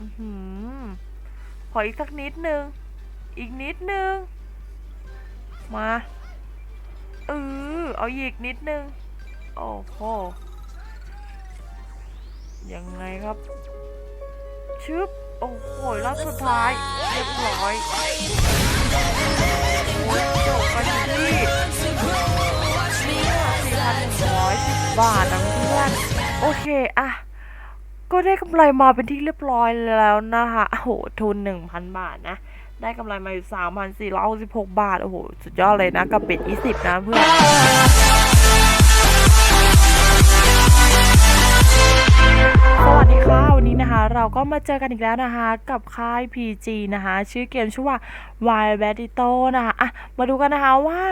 อหือขออีกสักนิดนึง อีกนิดนึง มาเออเอาอีกนิดนึง โอ้โห ยังไงครับ ชึบ โอ้โหรอบสุดท้าย เรียบร้อยโอ้ยจบกันที่4,110 บาทนะเพื่อน โอเคอะ ก็ได้กำไรมาเป็นที่เรียบร้อยแล้วนะคะโอ้โหทุน 1,000 บาทนะ ได้กำไรมาอยู่ 3,466 บาท โอ้โห สุดยอดเลยนะ กับเป็ด20 นะเพื่อนสวัสดีค่ะ วันนี้นะคะ เราก็มาเจอกันอีกแล้วนะคะ กับค่าย PG นะคะ ชื่อเกมชื่อว่า Wild b a t t o นะคะอะมาดูกันนะคะว่า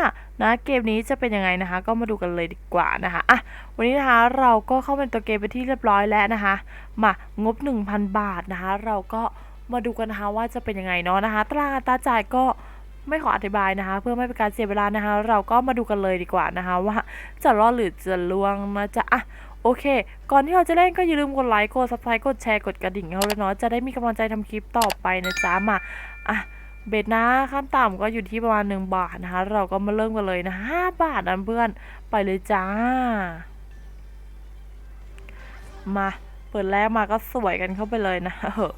นะเกมนี้จะเป็นยังไงนะคะ ก็มาดูกันเลยดีกว่านะคะอะวันนี้นะคะเราก็เข้าเป็นตัวเกมไปที่เรียบร้อยแล้วนะคะ มางบ 1,000 บาทนะคะ เราก็มาดูกันนะคะว่าจะเป็นยังไงเนาะนะคะตาราตาจ่ายก็ไม่ขออธิบายนะคะ เพื่อไม่เป็นการเสียเวลานะคะ เราก็มาดูกันเลยดีกว่านะคะ ว่าจะรอดหรือจะล่วงนะจ๊ะอะโอเค ก่อนที่เราจะเล่นก็อย่าลืมกดไลค์กด subscribe กดแชร์กดกระดิ่งเราด้วยเนาะจะได้มีกำลังใจทำคลิปต่อไปนะจ๊ะมาอะ เบ็ดนะขั้นต่ำก็อยู่ที่ประมาณ 1 บาทนะคะ เราก็มาเริ่มกันเลยนะ5บาทนะเพื่อนไปเลยจ้า มาเปิดแรกมาก็สวยกันเข้าไปเลยนะเออ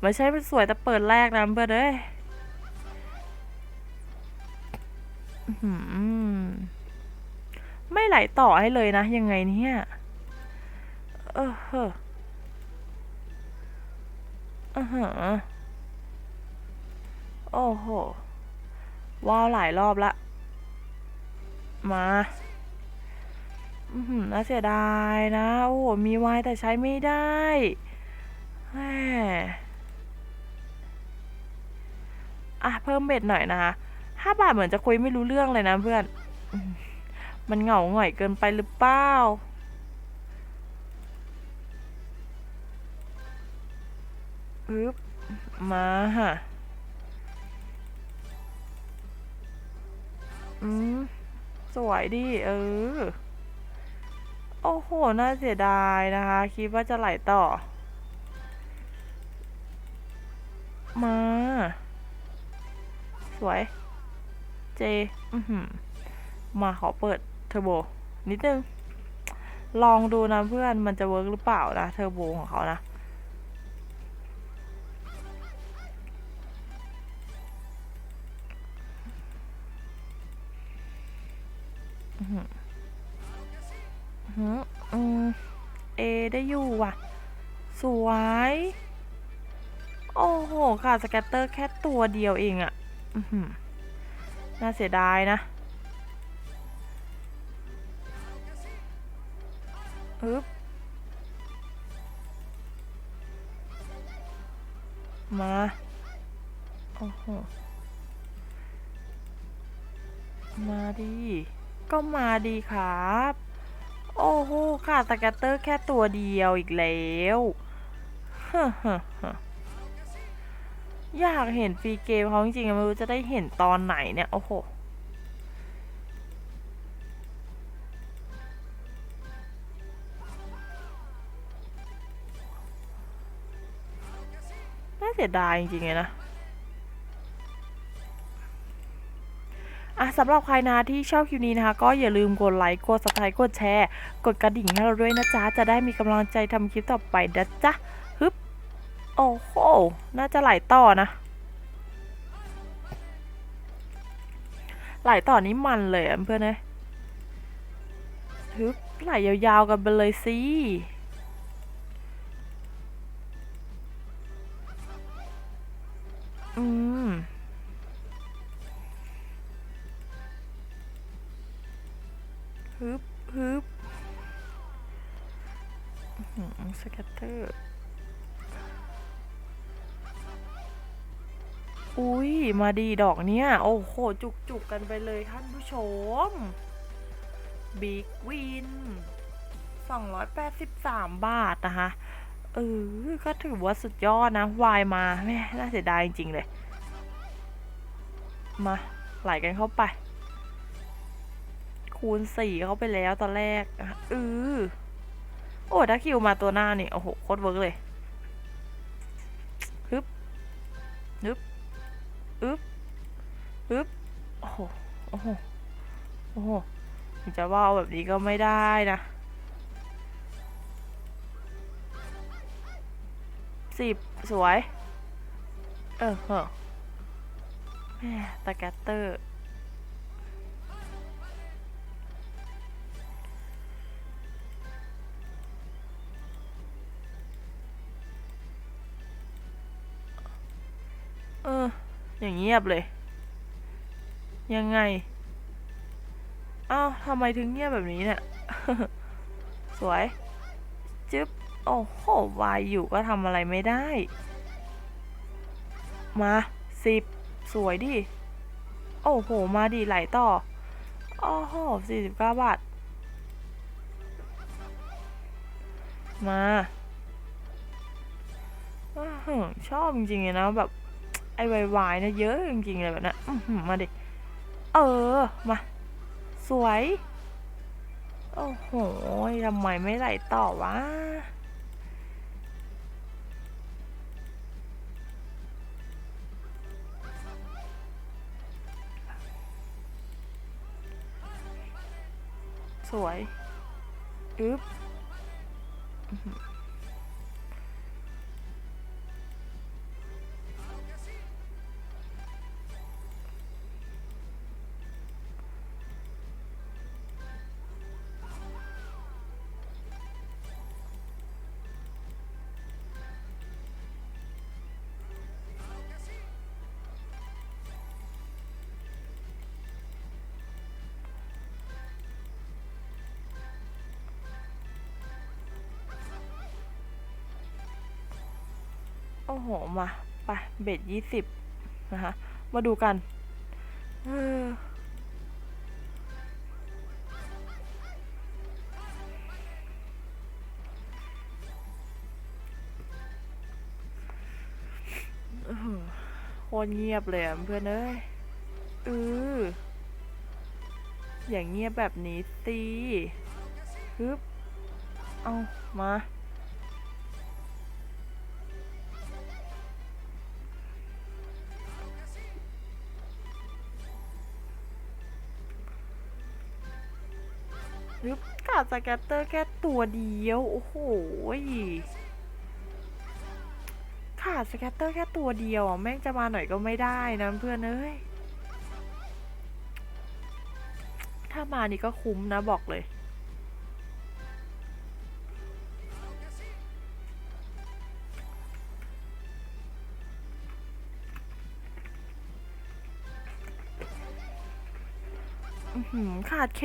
ไม่ใช่เป็นสวยแต่เปิดแรกนะเพื่อนเอ้ยอื้อหือไม่ไหลต่อให้เลยนะ ยังไงเนี่ยเออเฮ้ออืออ โอ้โห ว้าวหลายรอบละ มาอือหือน่าเสียดายนะ โอ้โห มีไวแต่ใช้ไม่ได้แหมอะ เพิ่มเบ็ดหน่อยนะคะห้าบาทเหมือนจะคุยไม่รู้เรื่องเลยนะเพื่อนมมันเหงาหง่อยเกินไปหรือเปล่าอึ๊บมาฮะ อืมสวยดิเออ โอ้โห น่าเสียดายนะคะ คิดว่าจะไหลต่อ มา สวย เจ อือหือมาขอเปิดเทอร์โบ นิดนึง ลองดูนะเพื่อนมันจะเวิร์กหรือเปล่านะ เทอร์โบของเขานะ เอได้อยู่ว่ะ สวย โอ้โห ค่ะสแกตเตอร์แค่ตัวเดียวเองอะน่าเสียดายนะอึ๊บมา โอ้โห มาดี ก็มาดีครับ โอ้โหค่ะสแกตเตอร์แค่ตัวเดียวอีกแล้วอยากเห็นฟรีเกมเขาจริงๆไม่รู้จะได้เห็นตอนไหนเนี่ย โอ้โหน่าเสียดายจริงๆเลยนะ อะสำหรับใครนะที่ชอบคลิปนี้นะคะ ก็อย่าลืมกดไลค์กด subscribe กดแชร์ กดกระดิ่งให้เราด้วยนะจ๊ะ จะได้มีกำลังใจทำคลิปต่อไปนะจ๊ะฮึบโอ้โหน่าจะไหลต่อนะไหลต่อนี้มันเลยเพื่อนเอ้ยฮึบไหลยาวๆกันไปเลยสิอืม ฮึบฮึบสแกตเตอร์ อุ้ยมาดีดอกเนี้ย โอ้โห จุกจุกกันไปเลยท่านผู้ชม บิ๊กวิน 283 บาทนะคะ เออ ก็ถือว่าสุดยอดนะ วายมาแม่น่าเสียดายจริง ๆ เลย มา ไหลกันเข้าไป คูณสี่เข้าไปแล้วตอนแรกอะเออโอ้ถ้าคิวมาตัวหน้านี่ โอ้โห โคตรเวิร์กเลยฮึบฮึบอึบอึบโอ้โห โอ้โห โอ้โห จะว่าแบบนี้ก็ไม่ได้นะสิบสวย เออเหอะแม่ตะแกตเตอร์ เออ อย่างเงียบเลย ยังไง อ้าวทำไมถึงเงียบแบบนี้เนี่ย สวย จึ๊บ โอ้โห วายอยู่ก็ทำอะไรไม่ได้ มาสิบสวยดิ โอ้โห มาดีไหลต่อ โอ้โหสี่สิบเก้าบาท มาชอบจริงๆเลยนะแบบ ไอ้วายๆเนี่ยเยอะจริงๆเลยแบบนั้นมาดิ เออ มา สวย โอ้โหทำไมไม่ไหลต่อวะสวย อึ๊บ อ้โอ้โห มาไปเบ็ดยี่สิบนะคะ มาดูกันเออโคตรเงียบเลยอะเพื่อนเอ้ยเอออย่างเงียบแบบนี้สิฮึบ เอามา ฮึบขาดสแกตเตอร์แค่ตัวเดียว โอ้โหขาดสแกตเตอร์แค่ตัวเดียวอะแม่งจะมาหน่อยก็ไม่ได้นะเพื่อนเอ้ย ถ้ามานี่ก็คุ้มนะบอกเลย ขาดเค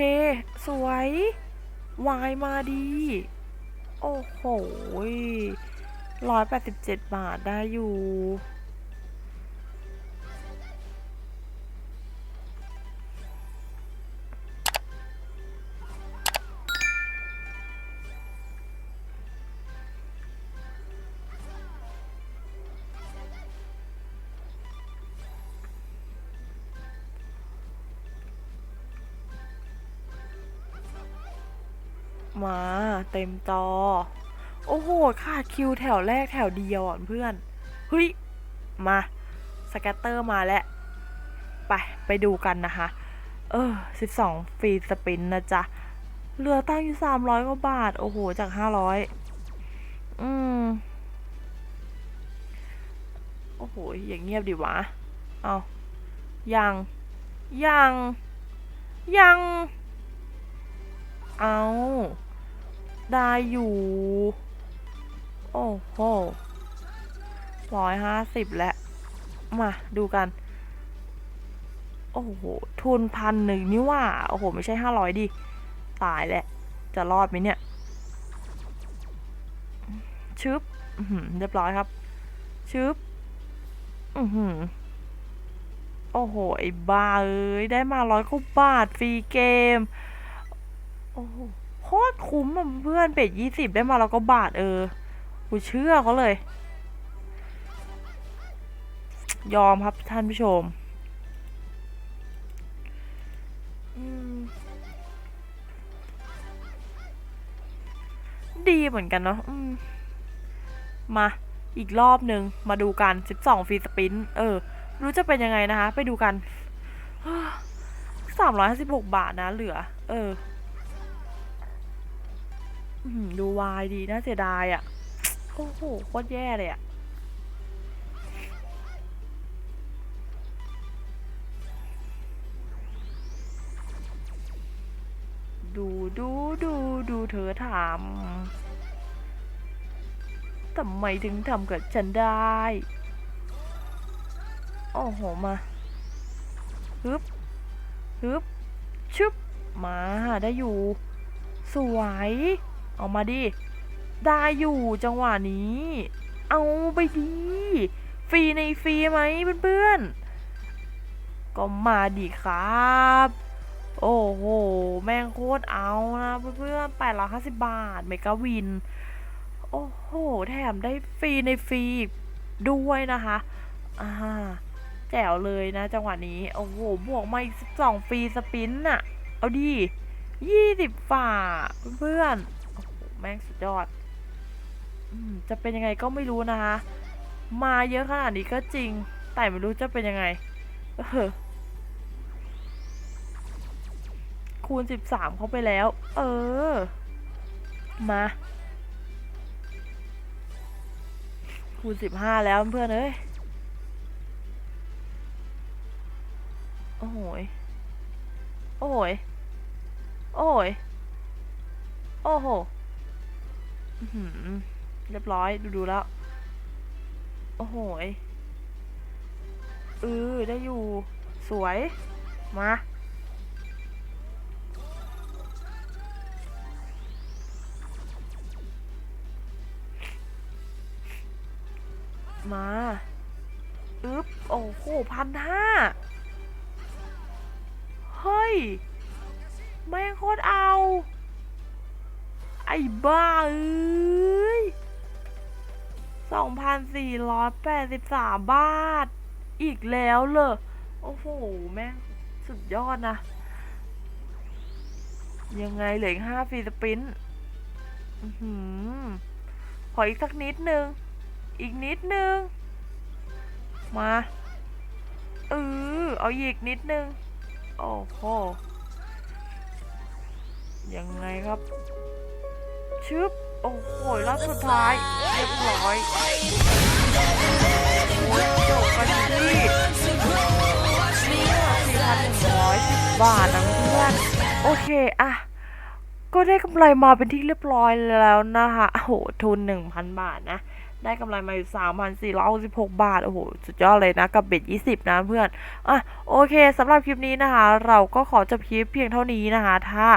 สวย วายมาดี โอ้โหร้อยแปดสิบเจ็ดบาทได้อยู่ มาเต็มจอ โอ้โหขาดคิวแถวแรกแถวเดียวอะเพื่อนเฮ้ยมา สแกตเตอร์มาแล้ว ไป ไปดูกันนะคะ เออ 12 ฟรีสปินนะจ๊ะเหลือตั้งอยู่ 300 กว่าบาท โอ้โห จาก 500 อืม โอ้โห อย่างเงียบดิวะ เอายัง ยัง ยัง เอา ได้อยู่ โอ้โหร้อยห้าสิบแล้ว มาดูกัน โอ้โห ทุนพันหนึ่งนี่ว่า โอ้โห ไม่ใช่ห้าร้อยดิ ตายแล้ว จะรอดไหมเนี่ย ชึบเรียบร้อยครับ ชึบอือหือโอ้โห ไอ้บ้าเอ้ย ได้มาร้อยกว่าบาท ฟรีเกม โอ้โห ตรคุ้มอะเพื่อนเป็ดยี่สิบได้มาแล้วก็บาทเออ กูเชื่อเขาเลย ยอมครับท่านผู้ชมดีเหมือนกันเนาะมมาอีกรอบหนึ่งมาดูกัน 12ฟรีสปิน เออ รู้จะเป็นยังไงนะคะ ไปดูกัน 356 บาทนะเหลือ เออ ดูวายดีน่าเสียดายอะ่ะ โอ้โหโคตรแย่เลยอะ่ะ ดูดูดูดูเธอทำทำไมถึงทำกับฉันได้ โอ้โห มา ฮึบ ฮึบ ชึบ มา ได้อยู่ สวย เอามาดิ ได้อยู่จังหวะนี้ เอาไปดีฟรีในฟรีไหมเพื่อนๆ ก็มาดิครับ โอ้โห แม่งโคตรเอานะเพื่อนๆแปดร้อยห้าสิบบาทเมกาวิน โอ้โห แถมได้ฟรีในฟรีด้วยนะคะ อ่า แจ๋วเลยนะจังหวะนี้ โอ้โห บวกมาอีกสองฟรีสปินน่ะ เอาดียี่สิบฝ่าเพื่อนๆ แม่งสุดยอดอจะเป็นยังไงก็ไม่รู้นะคะ มาเยอะขนาดนี้ก็จริง แต่ไม่รู้จะเป็นยังไงเออคูณสิบสามเข้าไปแล้ว เออ มา คูณสิบห้าแล้วเพื่อนเอ้ย โอ้โหยโอ้โหยโอ้โหยโอ้โห เรียบร้อยดูดูแล้ว โอ้โหเออได้อยู่สวย มา มาอึ๊บ โอ้โหพันห้าเฮ้ย แม่งโคตรเอา ไอ้บ้าเอ้ยสองพันสี่ร้อยแปดสิบสามบาท อีกแล้วเลยโอ้โห แม่ง สุดยอดนะ ยังไงเหลืออีกห้าฟรีสปินอือหือขออีกสักนิดนึง อีกนิดนึง มาเออเอาอีกนิดนึง โอ้โห ยังไงครับ ชึบ โอ้โหรอบสุดท้าย เรียบร้อยโอ้ยจบกันที่4,110 บาทนะเพื่อน โอเคอะก็ได้กำไรมาเป็นที่เรียบร้อยแล้วนะคะโอ้โห ทุน 1,000 บาทนะ ได้กำไรมาอยู่ 3,466 บาท โอ้โห สุดยอดเลยนะ กับเบ็ด20 นะเพื่อน อะ โอเคสำหรับคลิปนี้นะคะ เราก็ขอจบคลิปเพียงเท่านี้นะคะ ถ้า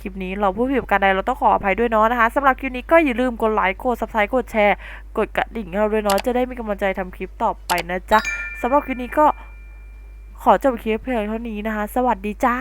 คลิปนี้เราพูดผิดการใดเราต้องขออภัยด้วยเนาะนะคะสำหรับคลิปนี้ก็อย่าลืมกดไลค์กด subscribe กดแชร์ กดกระดิ่งให้เราด้วยเนาะจะได้มีกำลังใจทำคลิปต่อไปนะจ๊ะสำหรับคลิปนี้ก็ขอจบคลิปเพียงเท่านี้นะคะ สวัสดีจ้า